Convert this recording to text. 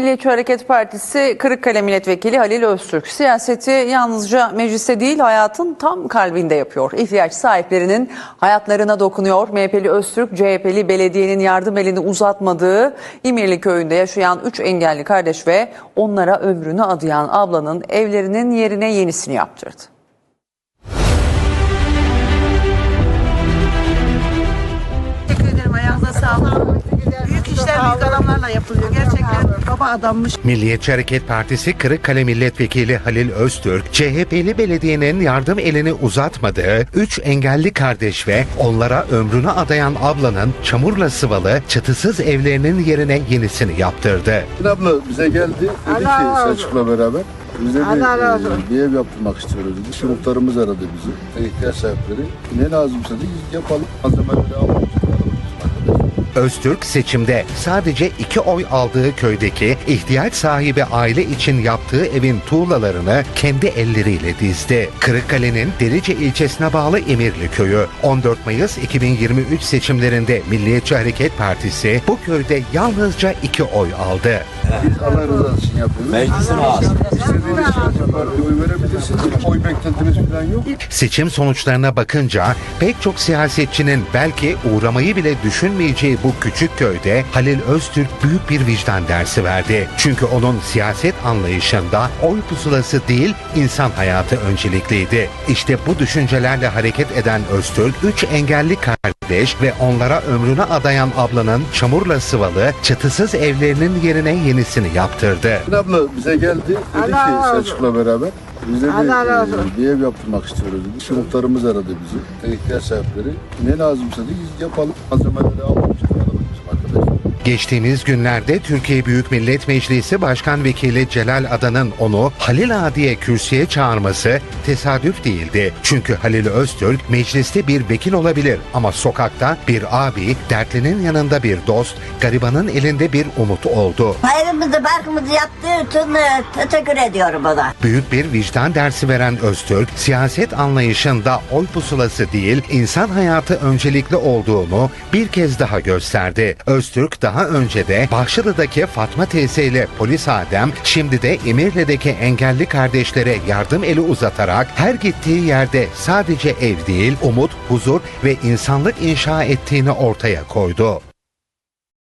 Milliyetçi Hareket Partisi Kırıkkale Milletvekili Halil Öztürk siyaseti yalnızca mecliste değil hayatın tam kalbinde yapıyor. İhtiyaç sahiplerinin hayatlarına dokunuyor. MHP'li Öztürk CHP'li belediyenin yardım elini uzatmadığı İmirli köyünde yaşayan 3 engelli kardeş ve onlara ömrünü adayan ablanın evlerinin yerine yenisini yaptırdı. Yapılıyor. Gerçekten baba adammış. Milliyetçi Hareket Partisi Kırıkkale Milletvekili Halil Öztürk, CHP'li belediyenin yardım elini uzatmadığı 3 engelli kardeş ve onlara ömrünü adayan ablanın çamurla sıvalı çatısız evlerinin yerine yenisini yaptırdı. Abla bize geldi. Dedi ki Selçuk'la beraber. Biz de bir, bir ev yaptırmak istiyoruz dedi. Şu muhtarımız aradı bizi. İhtiyaç sahipleri. Ne lazımsa dedi yapalım. Malzemeleri alalım. Öztürk seçimde sadece iki oy aldığı köydeki ihtiyaç sahibi aile için yaptığı evin tuğlalarını kendi elleriyle dizdi. Kırıkkale'nin Derice ilçesine bağlı Emirli köyü 14 Mayıs 2023 seçimlerinde Milliyetçi Hareket Partisi bu köyde yalnızca iki oy aldı. Allah rızası için yapıyoruz. Meclisin ağası. İstediğiniz siyasi partiye oy verebilirsiniz. Oy beklentimiz falan yok. Seçim sonuçlarına bakınca pek çok siyasetçinin belki uğramayı bile düşünmeyeceği bu küçük köyde Halil Öztürk büyük bir vicdan dersi verdi. Çünkü onun siyaset anlayışında oy pusulası değil insan hayatı öncelikliydi. İşte bu düşüncelerle hareket eden Öztürk, üç engelli kardeş ve onlara ömrünü adayan ablanın çamurla sıvalı çatısız evlerinin yerine yenisini yaptırdı. Abla bize geldi. Dedi ki Selçuk'la beraber. Biz de bir, bir ev yaptırmak istiyoruz dedi. Şu muhtarımız aradı bizi. İhtiyaç sahipleri. Ne lazımsa dedi yapalım. Malzemeleri alalım. Geçtiğimiz günlerde Türkiye Büyük Millet Meclisi Başkan Vekili Celal Adan'ın onu Halil Ağa diye kürsüye çağırması tesadüf değildi. Çünkü Halil Öztürk mecliste bir vekil olabilir ama sokakta bir abi, dertlinin yanında bir dost, garibanın elinde bir umut oldu. Hayrımızı barkımızı yaptığı için e, teşekkür ediyorum ona. Büyük bir vicdan dersi veren Öztürk, siyaset anlayışında oy pusulası değil, insan hayatı öncelikli olduğunu bir kez daha gösterdi. Öztürk daha önce de Bahçılı'daki Fatma teyze ile polis Adem, şimdi de Emirli'deki engelli kardeşlere yardım eli uzatarak her gittiği yerde sadece ev değil, umut, huzur ve insanlık inşa ettiğini ortaya koydu.